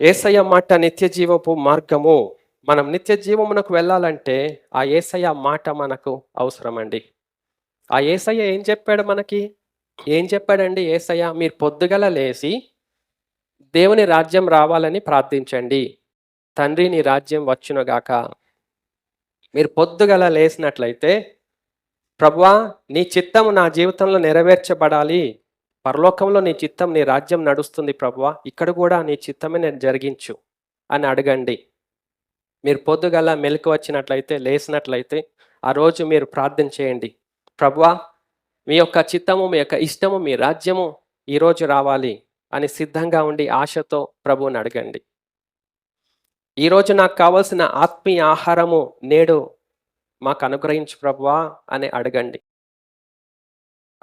ఏసయ్య మాట నిత్య జీవపు మార్గము. మనం నిత్య జీవమునకు వెళ్ళాలంటే ఆ ఏసయ్య మాట మనకు అవసరమండి. ఆ ఏసయ్య ఏం చెప్పాడు మనకి? ఏం చెప్పాడండి ఏసయ్య? మీరు పొద్దుగల లేచి దేవుని రాజ్యం రావాలని ప్రార్థించండి. తండ్రి నీ రాజ్యం వచ్చునగాక. మీరు పొద్దుగల లేచినట్లయితే ప్రభువా నీ చిత్తము నా జీవితంలో నెరవేర్చబడాలి. పరలోకంలో నీ చిత్తం నీ రాజ్యం నడుస్తుంది ప్రభువా. ఇక్కడ కూడా నీ చిత్తమే నేను జరిగించు అని అడగండి. మీరు పొద్దుగల మెలకు వచ్చినట్లయితే లేచినట్లయితే ఆ రోజు మీరు ప్రార్థన చేయండి. ప్రభువా మీ యొక్క చిత్తము మీ యొక్క ఇష్టము మీ రాజ్యము ఈరోజు రావాలి అని సిద్ధంగా ఉండి ఆశతో ప్రభువుని అడగండి. ఈరోజు నాకు కావలసిన ఆత్మీయ ఆహారము నేడు మాకు అనుగ్రహించు ప్రభువా అని అడగండి.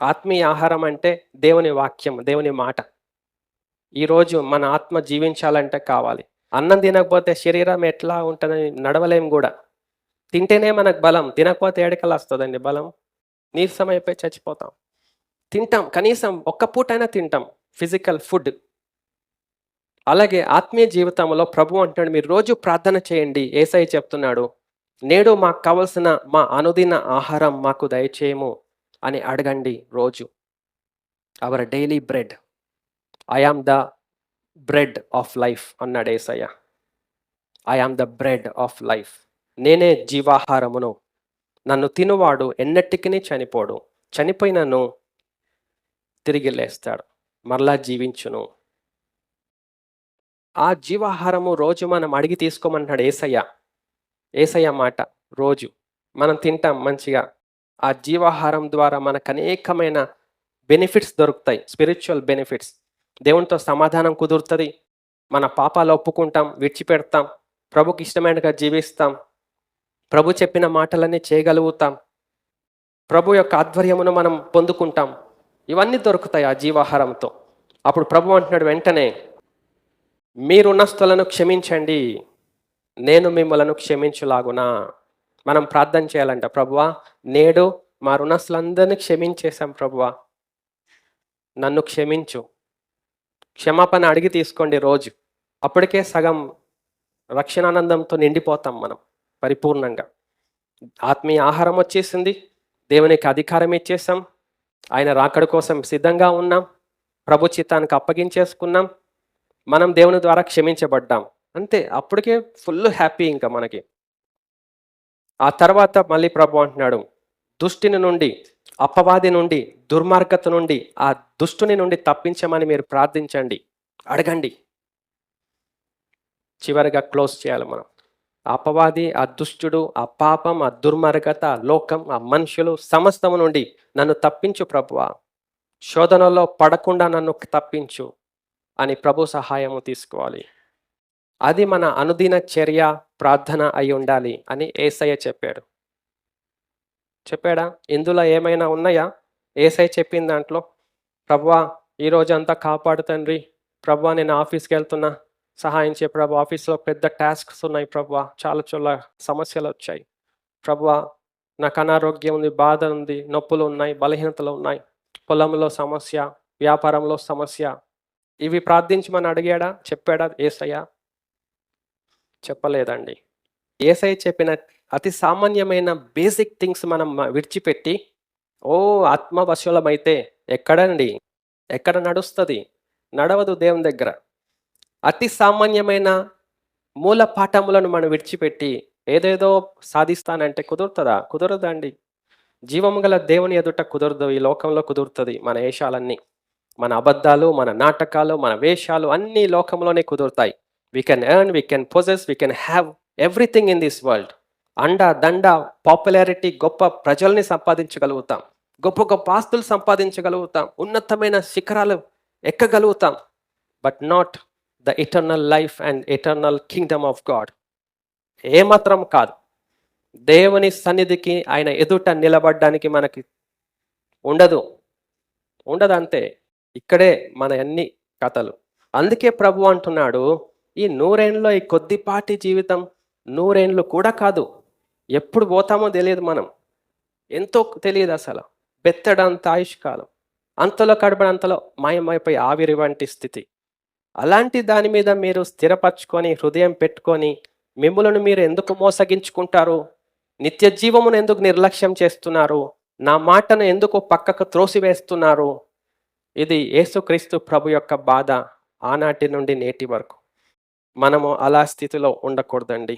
ఆత్మీయ ఆహారం అంటే దేవుని వాక్యం దేవుని మాట. ఈరోజు మన ఆత్మ జీవించాలంటే కావాలి. అన్నం తినకపోతే శరీరం ఎట్లా ఉంటుందని నడవలేం కూడా. తింటేనే మనకు బలం తినకపోతే ఏడకలు వస్తుందండి బలం? నీరసం అయిపోయి చచ్చిపోతాం. తింటాం కనీసం ఒక్క పూటైనా తింటాం ఫిజికల్ ఫుడ్. అలాగే ఆత్మీయ జీవితంలో ప్రభు అంటున్నాడు మీరు రోజు ప్రార్థన చేయండి. ఏసై చెప్తున్నాడు నేడు మాకు కావలసిన మా అనుదిన ఆహారం మాకు దయచేయము. అని అడగండి రోజు. Our daily bread I am the bread of life అన్నాడు Yesayya. I am the bread of life నేనే జీవాహారమును. నన్ను తినువాడు ఎన్నటికీ చనిపోడు. చనిపోయినను తిరిగి లేస్తాడు. మరలా జీవించును. ఆ జీవాహారము రోజు మనం అడిగి తీసుకోమంటాడు ఏసయ్య. ఏసయ్య మాట రోజు. మనం తింటాం మంచిగా. ఆ జీవాహారం ద్వారా మనకు అనేకమైన బెనిఫిట్స్ దొరుకుతాయి. Spiritual benefits. దేవునితో సమాధానం కుదురుతుంది. మన పాపాలు ఒప్పుకుంటాం విడిచిపెడతాం ప్రభుకి ఇష్టమైనగా జీవిస్తాం ప్రభు చెప్పిన మాటలన్నీ చేయగలుగుతాం ప్రభు యొక్క ఆధ్వర్యమును మనం పొందుకుంటాం. ఇవన్నీ దొరుకుతాయి ఆ జీవాహారంతో. అప్పుడు ప్రభు అంటున్నాడు వెంటనే మీరున్న రుణస్థులను క్షమించండి. నేను మిమ్మలను క్షమించులాగునా? మనం ప్రార్థన చేయాలంట. ప్రభువా నేడు మా రుణస్థులందరినీ క్షమించేశాం ప్రభువా. నన్ను క్షమించు. క్షమాపణ అడిగి తీసుకోండి రోజు. అప్పటికే సగం రక్షణానందంతో నిండిపోతాం మనం పరిపూర్ణంగా. ఆత్మీయ ఆహారం వచ్చేసింది. దేవునికి అధికారం ఇచ్చేసాం ఆయన రాకడ కోసం సిద్ధంగా ఉన్నాం. ప్రభు చిత్తానికి అప్పగించేసుకున్నాం. మనం దేవుని ద్వారా క్షమించబడ్డాం. అంతే. అప్పటికే ఫుల్ హ్యాపీ ఇంకా మనకి. ఆ తర్వాత మళ్ళీ ప్రభు అంటున్నాడు దుష్టిని నుండి అపవాది నుండి దుర్మార్గత నుండి ఆ దుష్టుని నుండి తప్పించమని మీరు ప్రార్థించండి. అడగండి. చివరిగా క్లోజ్ చేయాలి మనం. అపవాది ఆ దుష్టుడు ఆ పాపం ఆ దుర్మార్గత ఆ లోకం ఆ మనుషులు సమస్తము నుండి నన్ను తప్పించు ప్రభువా. శోధనలో పడకుండా నన్ను తప్పించు అని ప్రభు సహాయము తీసుకోవాలి. అది మన అనుదిన చర్య ప్రార్థన అయి ఉండాలి అని ఏసయ్య చెప్పాడు. చెప్పాడా? ఇందులో ఏమైనా ఉన్నాయా? ఏసై చెప్పిన దాంట్లో ప్రభా ఈరోజంతా కాపాడు తండ్రి. ప్రభా నేను ఆఫీస్కి వెళ్తున్నా. సహాయం చే ప్రభు. ఆఫీస్లో పెద్ద టాస్క్స్ ఉన్నాయి ప్రభా. చాలా చాలా సమస్యలు వచ్చాయి. ప్రభువా నాకు అనారోగ్యం ఉంది బాధ ఉంది నొప్పులు ఉన్నాయి బలహీనతలు ఉన్నాయి. పొలంలో సమస్య వ్యాపారంలో సమస్య. ఇవి ప్రార్థించమని అడిగాడా? చెప్పాడా ఏసయ్య? చెప్పలేదండి. ఏసై చెప్పిన అతి సామాన్యమైన బేసిక్ థింగ్స్ మనం విడిచిపెట్టి ఓ ఆత్మవశులమైతే ఎక్కడండి? ఎక్కడ నడుస్తుంది? నడవదు దేవుని దగ్గర. అతి సామాన్యమైన మూల పాఠములను మనం విడిచిపెట్టి ఏదేదో సాధిస్తానంటే కుదురుతుందా? కుదరదండి. జీవము గల దేవుని ఎదుట కుదరదు. ఈ లోకంలో కుదురుతుంది మన వేషాలన్నీ మన అబద్ధాలు మన నాటకాలు మన వేషాలు అన్ని లోకంలోనే కుదురుతాయి. We can earn we can possess we can have everything in this world అండ దండ పాపులారిటీ గొప్ప ప్రజల్ని సంపాదించగలుగుతాం. గొప్ప గొప్ప ఆస్తులు సంపాదించగలుగుతాం. ఉన్నతమైన శిఖరాలు ఎక్కగలుగుతాం. But not the eternal life and eternal kingdom of God ఏమాత్రం కాదు. దేవుని సన్నిధికి ఆయన ఎదుట నిలబడడానికి మనకి ఉండదు. ఉండదు అంతే ఇక్కడే మన అన్ని కథలు. అందుకే ప్రభు అంటున్నాడు ఈ నూరేండ్లో ఈ కొద్దిపాటి జీవితం నూరేండ్లు కూడా కాదు. ఎప్పుడు పోతామో తెలియదు మనం. ఎంతో తెలియదు అసలు. బెత్తడంత ఆయుష్కాలం. అంతలో కడపడంతలో మాయమైపోయి ఆవిరి వంటి స్థితి. అలాంటి దాని మీద మీరు స్థిరపరచుకొని హృదయం పెట్టుకొని మిమ్మలను మీరు ఎందుకు మోసగించుకుంటారు? నిత్య జీవమును ఎందుకు నిర్లక్ష్యం చేస్తున్నారు? నా మాటను ఎందుకు పక్కకు త్రోసివేస్తున్నారు? ఇది యేసుక్రీస్తు ప్రభు యొక్క బాధ ఆనాటి నుండి నేటి వరకు. మనము అలా స్థితిలో ఉండకూడదండి.